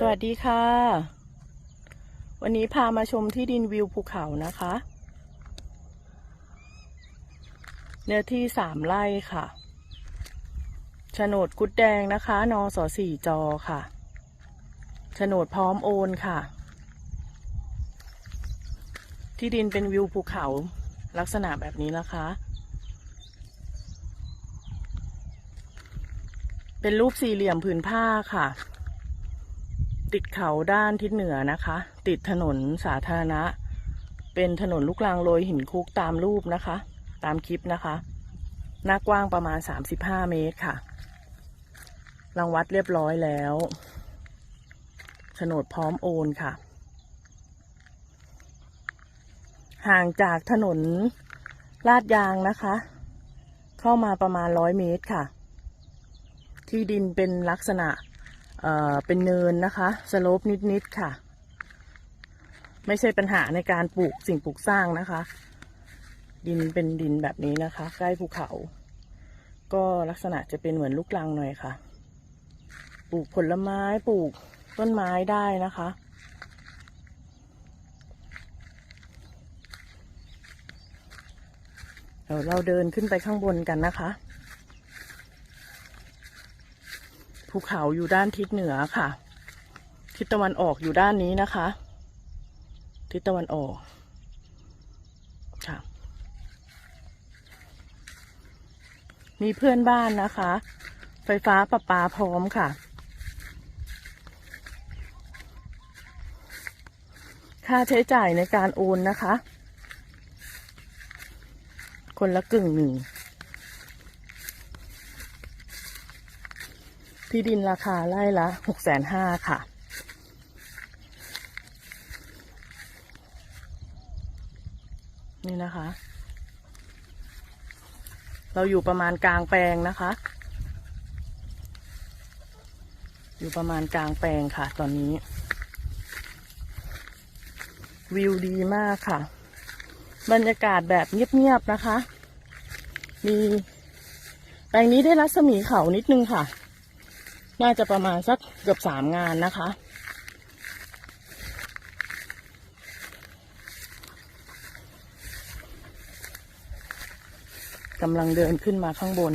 สวัสดีค่ะ วันนี้พามาชมที่ดินวิวภูเขานะคะ เนื้อที่สามไร่ค่ะโฉนดกุดแดงนะคะนอสอสี่จอค่ะโฉนดพร้อมโอนค่ะ ที่ดินเป็นวิวภูเขาลักษณะแบบนี้นะคะ เป็นรูปสี่เหลี่ยมผืนผ้าค่ะ ติดเขาด้านทิศเหนือนะคะ ติดถนนสาธารณะ เป็นถนนลูกรังโรยหินคุกตามรูปนะคะ ตามคลิปนะคะ หน้ากว้างประมาณ 35 เมตรค่ะ รังวัดเรียบร้อยแล้วโฉนดพร้อมโอนค่ะ ห่างจากถนนลาดยางนะคะ เข้ามาประมาณ100เมตรค่ะ ที่ดินเป็นลักษณะ เป็นเนินนะคะสโลปนิดๆค่ะ ไม่ใช่ปัญหาในการปลูกสิ่งปลูกสร้างนะคะ ดินเป็นดินแบบนี้นะคะ ใกล้ภูเขา ก็ลักษณะจะเป็นเหมือนลูกลังหน่อยค่ะ ปลูกผลไม้ปลูกต้นไม้ได้นะคะเดี๋ยวเราเดินขึ้นไปข้างบนกันนะคะ ภูเขาอยู่ด้านทิศเหนือค่ะ ทิศตะวันออกอยู่ด้านนี้นะคะ ทิศตะวันออกค่ะมีเพื่อนบ้านนะคะ ไฟฟ้าประปาพร้อมค่ะ ค่าใช้จ่ายในการโอนนะคะ คนละกึ่งหนึ่ง ที่ดินราคาไร่ละหกแสนห้าค่ะ นี่นะคะ เราอยู่ประมาณกลางแปลงนะคะ อยู่ประมาณกลางแปลงค่ะ ตอนนี้ วิวดีมากค่ะ บรรยากาศแบบเงียบๆนะคะ มีแปลงนี้ได้รัศมีเขานิดนึงค่ะ น่าจะประมาณสักเกือบสามงานนะคะ กำลังเดินขึ้นมาข้างบน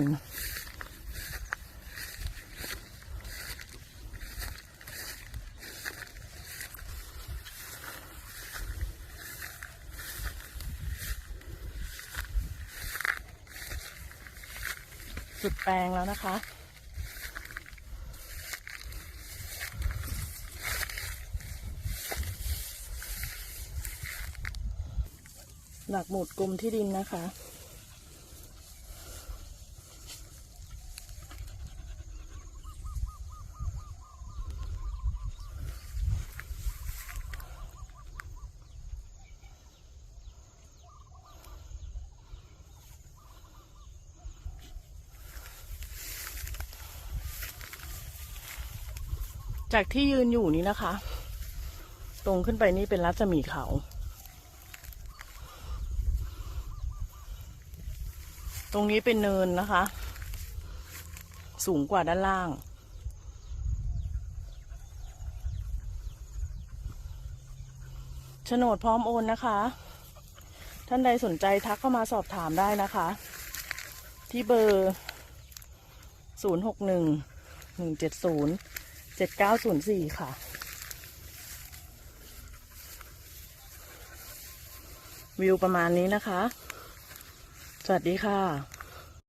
สุดแปลงแล้วนะคะ หลักหมุดกรมที่ดินนะคะ จากที่ยืนอยู่นี้นะคะ ตรงขึ้นไปนี่เป็นรัศมีเขา ตรงนี้เป็นเนินนะคะ สูงกว่าด้านล่าง โฉนดพร้อมโอนนะคะ ท่านใดสนใจทักเข้ามาสอบถามได้นะคะ ที่เบอร์ 0 6 1 1 7 0 7 9 0 4 ค่ะ วิวประมาณนี้นะคะ สวัสดีค่ะ